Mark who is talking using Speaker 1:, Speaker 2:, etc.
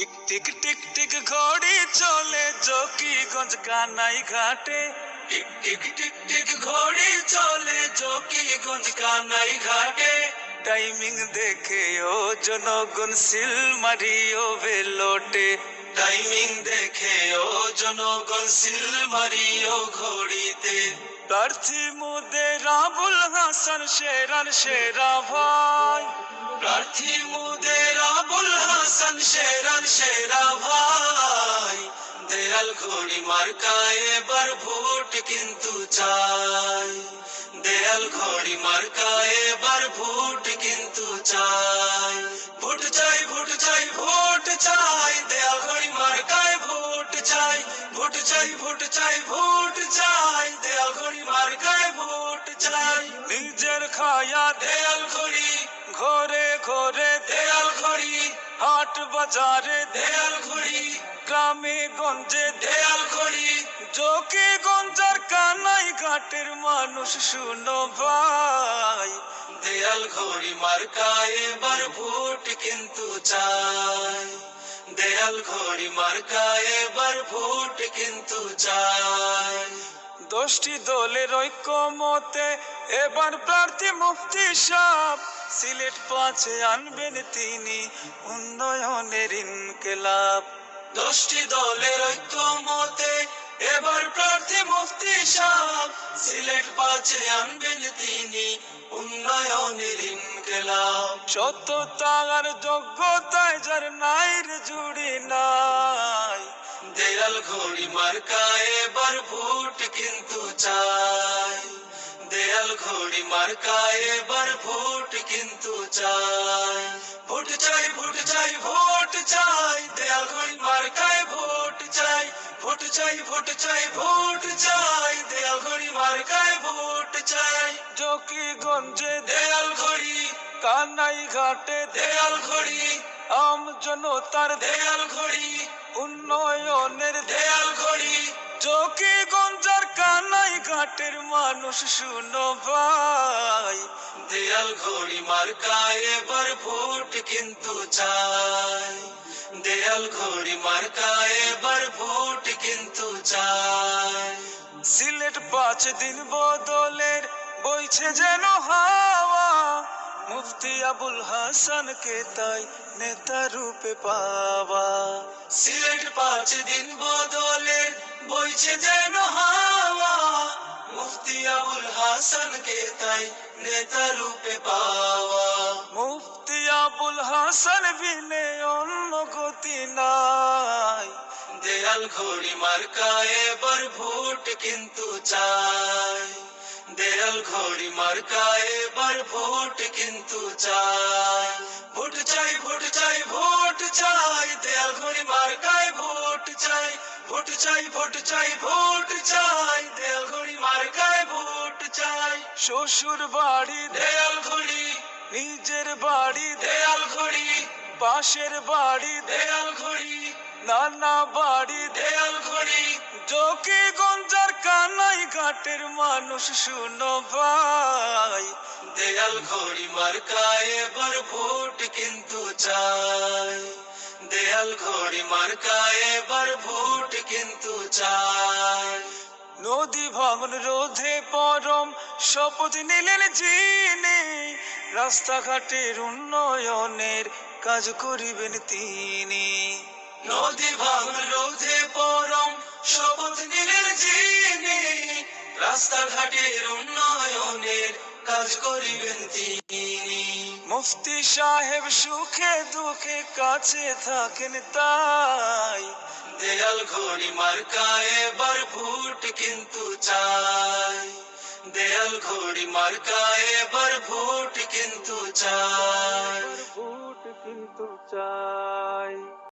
Speaker 1: Tick tick tick tick ঘড়ি চলে জকিগঞ্জ কানাই ঘাটে। টিক টিক টিক টিক ঘড়ি চলে জকিগঞ্জ কানাই ঘাটে। টাইমিং দেখে ও জনগণ সিল মারিও বেলোটে। টাইমিং দেখে ও জনগণ সিল মারিও ঘড়িতে। প্রার্থী মুদে রাবুল হাসান শেরান সেরা ভাই। প্রার্থী মুদের আবুল হাসান শেরান সেরা ভাই। দেয়াল ঘড়ি মার্কায় এবার ভোট কিন্তু চাই। দেয়াল ঘড়ি মার্কায় এবার ভোট কিন্তু চাই। ভোট চাই ভোট চাই ভোট চাই চাই ভোট চাই ভোট চাই দেয়াল ঘড়ি মার্কায় ভোট চাই। নিজের খায়া দেয়াল ঘড়ি ঘরে ঘরে দেয়াল ঘড়ি হাট বাজারে দেয়াল ঘড়ি গ্রামে গঞ্জে দেয়াল ঘড়ি জোকে গঞ্জার কানাই ঘাটের মানুষ শুনো ভাই। দেয়াল ঘড়ি মার্কায় এবার ভোট কিন্তু চাই। দেয়াল ঘড়ি মার্কায় এবার ভোট কিন্তু চাই। দশটি দলের ঐক্যমতে এবার প্রার্থী মুক্তি সাপ সিলেট পাঁচে আনবেন তিনি উন্নয়নের ইনকেলাব। দশটি দলের ঐক্যমতে প্রার্থী মুফতি সাহ সিলেট পাঁচে আনবেন তিনি উন্নয়নের ইনকেলাব। সত্যতার যোগ্যতায় যার নাইর জুড়ি নাই। দেয়াল ঘড়ি মার্কায় এবার ভোট কিন্তু চাই। দেয়াল ঘড়ি মার্কায় এবার ভোট কিন্তু চাই। ভোট চাই ভোট চাই ভোট চাই দেয়াল ঘড়ি মার্কায় ভোট চাই। ভোট চাই ভোট চাই ভোট চাই দেয়াল ঘড়ি মার্কায় ভোট চাই। জকিগঞ্জে দেয়াল ঘড়ি কানাই ঘাটে দেয়াল ঘড়ি আম জনতার দেয়াল ঘড়ি উন্নয়নের দেয়াল ঘড়ি চোখে গঞ্জার কানাই ঘাটের মানুষ শুনো ভাই। দেয়াল ঘড়ি মার্কায় এবার ভোট কিন্তু চাই। দেয়াল ঘড়ি মার্কায় এবার ভোট কিন্তু চাই। সিলেট পাঁচ দিন বদলের বইছে যেন হাওয়া। মুফতি আবুল হাসানকে তাই নেতা রূপে পাওয়া। সিলেট পাঁচ দিন বদলে বইছে যেন হাওয়া। মুফতি আবুল হাসানকে তাই নেতা রূপে পাওয়া। মুফতি আবুল হাসান বিনে অন্য গতি নাই। দেয়াল ঘড়ি মার্কায় এবার ভোট কিন্তু চাই। দেয়াল ঘড়ি মার্কায় এবার ভোট কিন্তু চাই। ভোট চাই ভোট চাই ভোট চাই। দেয়াল ঘড়ি মার্কায় ভোট চাই। ভোট চাই ভোট চাই ভোট চাই। দেয়াল ঘড়ি মার্কায় ভোট চাই। শ্বশুর বাড়ি দেয়াল ঘড়ি, নিজের বাড়ি দেয়াল ঘড়ি। পাশের বাড়ি দেয়াল ঘড়ি নানা বাড়ি দেয়াল ঘড়ি জোকে গঞ্জার কানাই ঘাটের মানুষ শুনো ভাই। দেয়াল ঘড়ি মার্কায় এবার ভোট কিন্তু চাই। দেয়াল ঘড়ি মার্কায় এবার ভোট কিন্তু চাই। নদী ভাঙন রোধে পরম শপথ নিলেন যিনি। রাস্তাঘাটের উন্নয়নের কাজ করিবেন তিনি। নদী ভাঙন রোধে পরম শপথ নিলেন যিনি। রাস্তাঘাটের উন্নয়নের কাজ করিবেন তিনি। মুফতি সাহেব সুখে দুঃখে কাছে থাকেন তাই। দেয়াল ঘড়ি মার্কায় এবার ভোট কিন্তু চাই। দেয়াল ঘড়ি মার্কায় এবার ভোট কিন্তু চাই। ভোট কিন্তু চাই।